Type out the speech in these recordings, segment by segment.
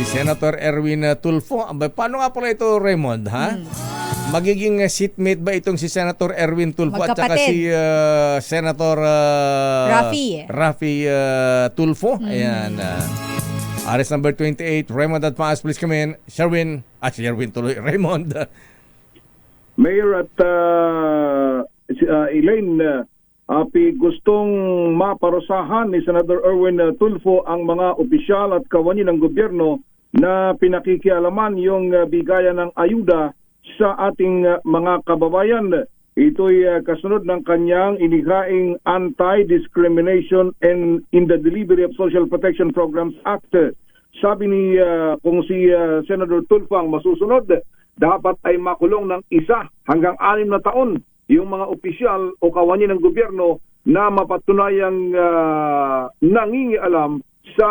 si Senator Erwin Tulfo. Paano nga pala ito, Raymond, ha? Magiging uh, seatmate ba itong si Senator Erwin Tulfo at saka si uh, Senator uh, Rafi. Rafi uh, Tulfo? Ayan. Uh, RS number 28, Raymond at Paas, please come in. Sherwin, ah, si Sherwin tuloy, Raymond. Mayor at uh, uh, Elaine, uh, api gustong maparusahan ni Senator Erwin uh, Tulfo ang mga opisyal at kawani ng gobyerno na pinakikialaman yung uh, bigayan ng ayuda sa ating uh, mga kababayan. Ito'y uh, kasunod ng kanyang inihaing Anti-Discrimination and in the Delivery of Social Protection Programs Act. Sabi ni uh, kung si uh, Senator Tulfo ang masusunod, dapat ay makulong ng isa hanggang anim na taon yung mga opisyal o kawani ng gobyerno na mapatunayang uh, nangingialam sa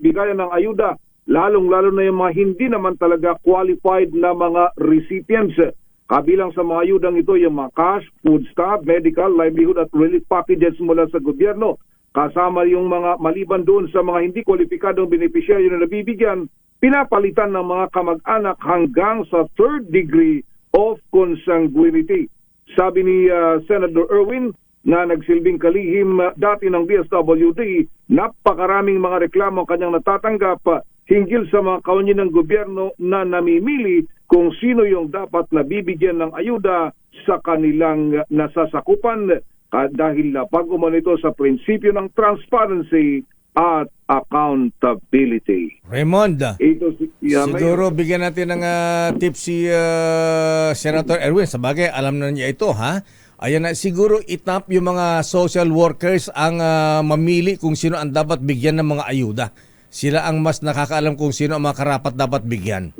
bigayan ng ayuda, lalong-lalo na yung mga hindi naman talaga qualified na mga recipients. Kabilang sa mga ayudang ito yung mga cash, food stamp, medical, livelihood at relief packages mula sa gobyerno. Kasama yung mga maliban doon sa mga hindi kwalipikadong benepisyaryo na nabibigyan, pinapalitan ng mga kamag-anak hanggang sa third degree of consanguinity. Sabi ni uh, Senator Erwin na nagsilbing kalihim uh, dati ng DSWD, napakaraming mga reklamo ang kanyang natatanggap uh, hinggil sa mga kaunyi ng gobyerno na namimili kung sino yung dapat na bibigyan ng ayuda sa kanilang uh, nasasakupan uh, dahil uh, pag umano ito sa prinsipyo ng transparency at accountability. Raymond, Ito si yeah, Mayor. Siguro bigyan natin ng ah, tip si ah, Senator Erwin. Sa bagay, alam na niya ito, ha? Ayan na, siguro itap yung mga social workers ang ah, mamili kung sino ang dapat bigyan ng mga ayuda. Sila ang mas nakakaalam kung sino ang mga karapat dapat bigyan.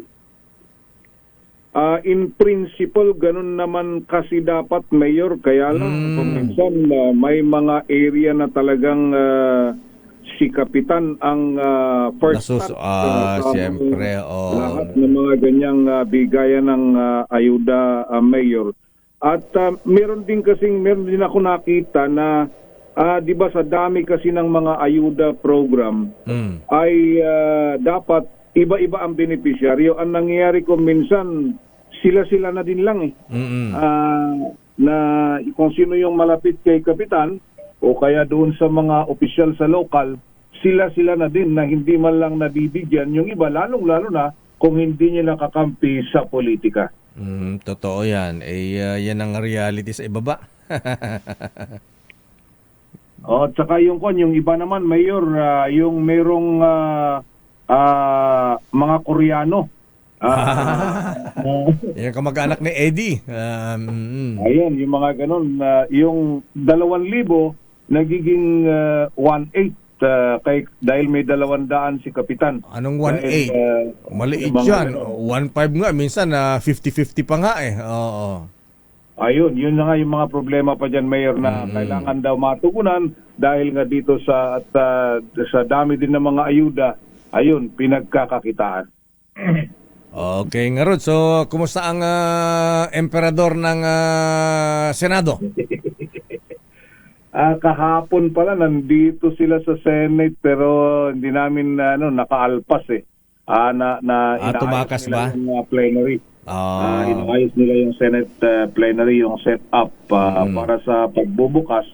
Ah, in principle, ganun naman kasi dapat, Mayor. Kaya lang, Mm. kung minsan ah, may mga area na talagang ah, si Kapitan ang ah, first Nasus- ah, ah, siyempre, oo. Lahat ng mga ganyang ah, bigayan ng ah, ayuda, ah, Mayor. At ah, meron din kasing, meron din ako nakita na, ah, di ba sa dami kasi ng mga ayuda program, Mm. ay ah, dapat iba-iba ang beneficiaryo. Ang nangyayari ko minsan, sila-sila na din lang eh. Mm-mm. Ah, na kung sino yung malapit kay kapitan o kaya doon sa mga opisyal sa lokal, sila-sila na din na hindi man lang nabibigyan. Yung iba, lalong-lalo na kung hindi niya nakakampi sa politika. Mm, totoo yan. Eh, ah, yan ang reality sa ibaba. O, at saka yung kon, yung iba naman, Mayor, ah, yung merong ah, ah, mga Koreano. Ah, yan kamag-anak ni Eddie. Um, mm. Ayan, yung mga ganun. na yung 2,000 nagiging uh, 1,800 uh, kay, dahil may 200 si Kapitan. Anong 1.8? Dahil, uh, Maliit yung mga yan. ganun. 1.5 nga. Minsan na 50-50 pa nga eh. Oo. Ayun, yun na nga yung mga problema pa dyan, Mayor, na kailangan daw matugunan dahil nga dito sa at uh, sa dami din ng mga ayuda, ayun, pinagkakakitaan. Okay nga Rod. So, kumusta ang ah, emperador ng ah, Senado? Ah, kahapon pala nandito sila sa Senate pero hindi namin ano nakaalpas eh. Ah, na na Ah, tumakas ba? Yung uh, plenary. Ah, Ah, inaayos nila yung Senate uh, plenary yung setup ah, Mm. para sa pagbubukas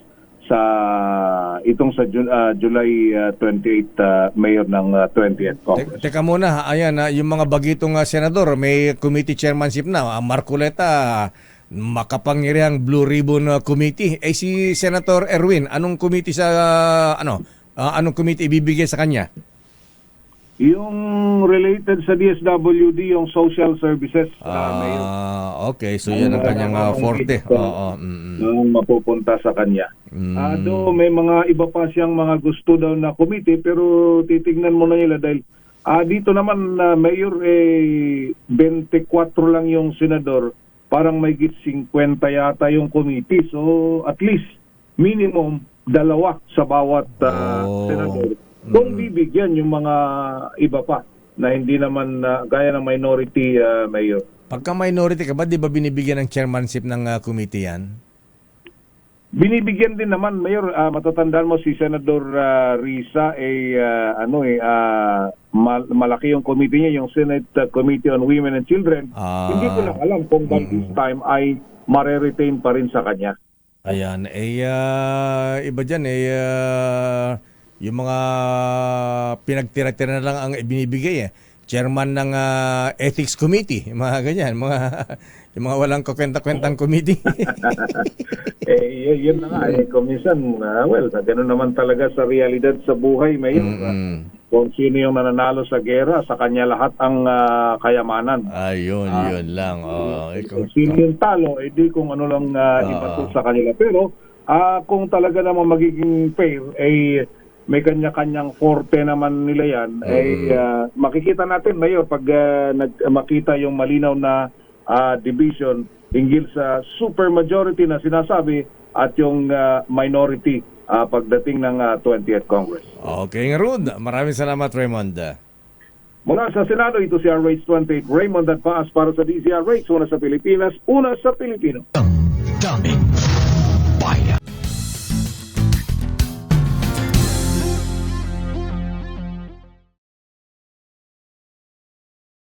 sa itong sa Ju- ah, July ah, 28 ah, mayor ng ah, 20th te- Congress. teka muna. Ayan, ah, yung mga bagitong ah, senador, may committee chairmanship na. Ah, Marcoleta, makapangyarihang Blue Ribbon ah, Committee. Eh si Senator Erwin, anong committee sa ah, ano? Ah, anong committee ibibigay sa kanya? Yung related sa DSWD yung social services ah, mayor. Ah, okay. So yan ang kanyang ah, forte. Oo. mm, mm. nang mapupunta sa kanya. Mm. Ah, do may mga iba pa siyang mga gusto daw na committee pero titignan mo na nila dahil ah, dito naman na mayor eh 24 lang yung senador, parang may git 50 yata yung committee. So at least minimum dalawa sa bawat ah, Oh. senador. Kung bibigyan yung mga iba pa na hindi naman ah, gaya ng minority ah, mayor. Pagka minority ka ba, di ba binibigyan ng chairmanship ng ah, committee yan? Binibigyan din naman mayor ah, matatandaan mo si Senador ah, Risa eh ah, ano eh ah, mal- malaki yung committee niya yung Senate Committee on Women and Children. Ah. Hindi ko lang alam kung by this time ay mare-retain pa rin sa kanya. Ayan, eh ah, iba dyan eh ah, yung mga pinagtira-tira na lang ang ibinibigay eh. Chairman ng ah, Ethics Committee, yung mga ganyan, mga yung mga walang kakwenta-kwentang committee. eh y- yun na nga eh kung minsan ah, well ganoon naman talaga sa realidad sa buhay mayor. Mm. Kung sino yung nananalo sa gera sa kanya lahat ang ah, kayamanan. Ayun, yun lang. Oh, ikaw. Kung sino yung talo, edi kung ano lang uh, ibato sa kanila. Pero ah, kung talaga naman magiging fair, ay may kanya-kanyang forte naman nila yan, ay ah, makikita natin, Mayor, pag ah, nag, makita yung malinaw na ah, division hinggil sa super majority na sinasabi at yung ah, minority ah, pagdating ng ah, 20th Congress. Okay, nga Rod. Maraming salamat, Raymond. Mula sa Senado, ito si RH28 Raymond at Paas para sa DZRH, una sa Pilipinas, una sa Pilipino. Daming